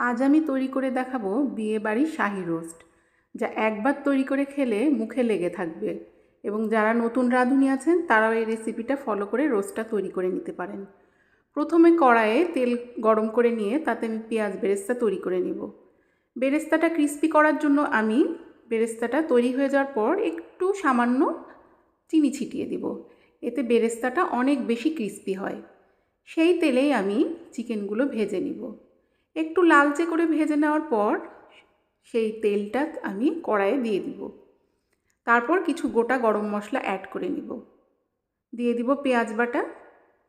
আজ আমি তৈরি করে দেখাবো বিয়েবাড়ির শাহি রোস্ট, যা একবার তৈরি করে খেলে মুখে লেগে থাকবে। এবং যারা নতুন রাঁধুনি আছেন, তারাও এই রেসিপিটা ফলো করে রোস্টটা তৈরি করে নিতে পারেন। প্রথমে কড়াইয়ে তেল গরম করে নিয়ে তাতে আমি পেঁয়াজ বেরেস্তা তৈরি করে নিব। বেরেস্তাটা ক্রিস্পি করার জন্য আমি বেরেস্তাটা তৈরি হয়ে যাওয়ার পর একটু সামান্য চিনি ছিটিয়ে দিব। এতে বেরেস্তাটা অনেক বেশি ক্রিস্পি হয়। সেই তেলেই আমি চিকেনগুলো ভেজে নিব। একটু লালচে করে ভেজে নেওয়ার পর সেই তেলটা আমি কড়াইয়ে দিয়ে দিব। তারপর কিছু গোটা গরম মশলা অ্যাড করে নিব। দিয়ে দিব পেঁয়াজ বাটা।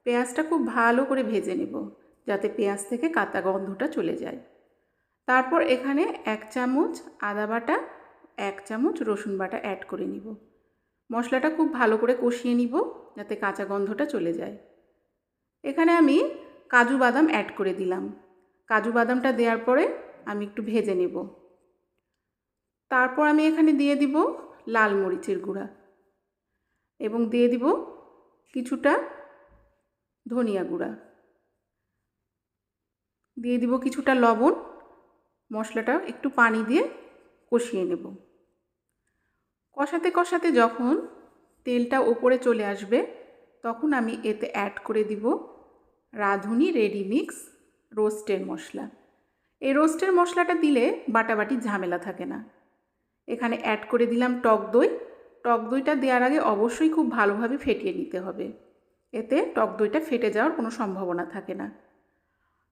পেঁয়াজটা খুব ভালো করে ভেজে নেব যাতে পেঁয়াজ থেকে কাঁচা গন্ধটা চলে যায়। তারপর এখানে এক চামচ আদা বাটা, এক চামচ রসুন বাটা অ্যাড করে নিব। মশলাটা খুব ভালো করে কষিয়ে নিব যাতে কাঁচা গন্ধটা চলে যায়। এখানে আমি কাজু বাদাম অ্যাড করে দিলাম। কাজু বাদামটা দেওয়ার পরে আমি একটু ভেজে নেব। তারপর আমি এখানে দিয়ে দিব লাল মরিচের গুঁড়া এবং দিয়ে দিব কিছুটা ধনিয়া গুঁড়া। দিয়ে দিব কিছুটা লবণ, মশলাটা একটু পানি দিয়ে কষিয়ে নেব। কষাতে কষাতে যখন তেলটা ওপরে চলে আসবে, তখন আমি এতে অ্যাড করে দিব রাঁধুনি রেডি মিক্স রোস্টের মশলা। এই রোস্টের মশলাটা দিলে বাটাবাটি ঝামেলা থাকে না। এখানে অ্যাড করে দিলাম টক দই। টক দইটা দেওয়ার আগে অবশ্যই খুব ভালোভাবে ফেটিয়ে নিতে হবে। এতে টক দইটা ফেটে যাওয়ার কোনো সম্ভাবনা থাকে না।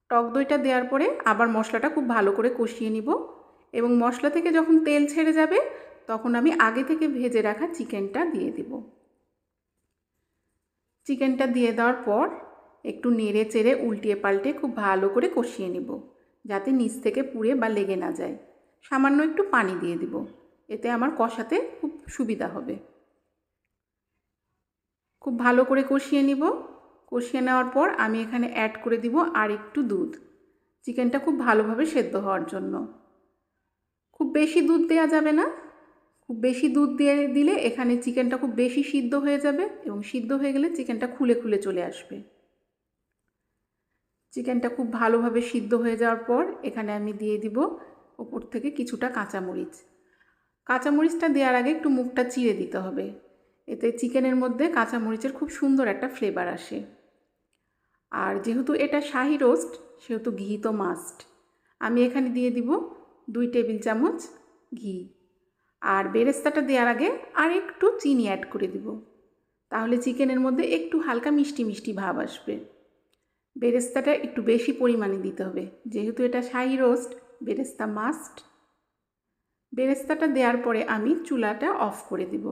টক দইটা দেওয়ার পরে আবার মশলাটা খুব ভালো করে কষিয়ে নিব এবং মশলা থেকে যখন তেল ছেড়ে যাবে, তখন আমি আগে থেকে ভেজে রাখা চিকেনটা দিয়ে দিব। চিকেনটা দিয়ে দেওয়ার পর একটু নেড়ে চেড়ে উল্টিয়ে পাল্টে খুব ভালো করে কষিয়ে নেব, যাতে নিচ থেকে পুড়ে বা লেগে না যায়। সামান্য একটু পানি দিয়ে দিব, এতে আমার কষাতে খুব সুবিধা হবে। খুব ভালো করে কষিয়ে নিব। কষিয়ে নেওয়ার পর আমি এখানে অ্যাড করে দিব আর একটু দুধ। চিকেনটা খুব ভালোভাবে সেদ্ধ হওয়ার জন্য। খুব বেশি দুধ দেওয়া যাবে না। খুব বেশি দুধ দিয়ে দিলে এখানে চিকেনটা খুব বেশি সিদ্ধ হয়ে যাবে এবং সিদ্ধ হয়ে গেলে চিকেনটা খুলে খুলে চলে আসবে। চিকেনটা খুব ভালোভাবে সিদ্ধ হয়ে যাওয়ার পর এখানে আমি দিয়ে দিব ওপর থেকে কিছুটা কাঁচামরিচ। কাঁচামরিচটা দেওয়ার আগে একটু মুখটা চিড়ে দিতে হবে। এতে চিকেনের মধ্যে কাঁচামরিচের খুব সুন্দর একটা ফ্লেভার আসে। আর যেহেতু এটা শাহি রোস্ট, সেহেতু ঘি তো মাস্ট আমি এখানে দিয়ে দিব দুই টেবিল চামচ ঘি। আর বেরেস্তাটা দেওয়ার আগে আর একটু চিনি অ্যাড করে দিব। তাহলে চিকেনের মধ্যে একটু হালকা মিষ্টি মিষ্টি ভাব আসবে। বেরেস্তাটা একটু বেশি পরিমাণে দিতে হবে। যেহেতু এটা শাহি রোস্ট, বেরেস্তা মাস্ট বেরেস্তাটা দেওয়ার পরে আমি চুলাটা অফ করে দিব।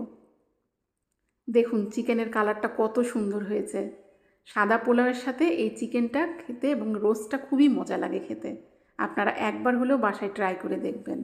দেখুন, চিকেনের কালারটা কত সুন্দর হয়েছে। সাদা পোলাওয়ের সাথে এই চিকেনটা খেতে এবং রোস্টটা খুবই মজা লাগে খেতে। আপনারা একবার হলেও বাসায় ট্রাই করে দেখবেন।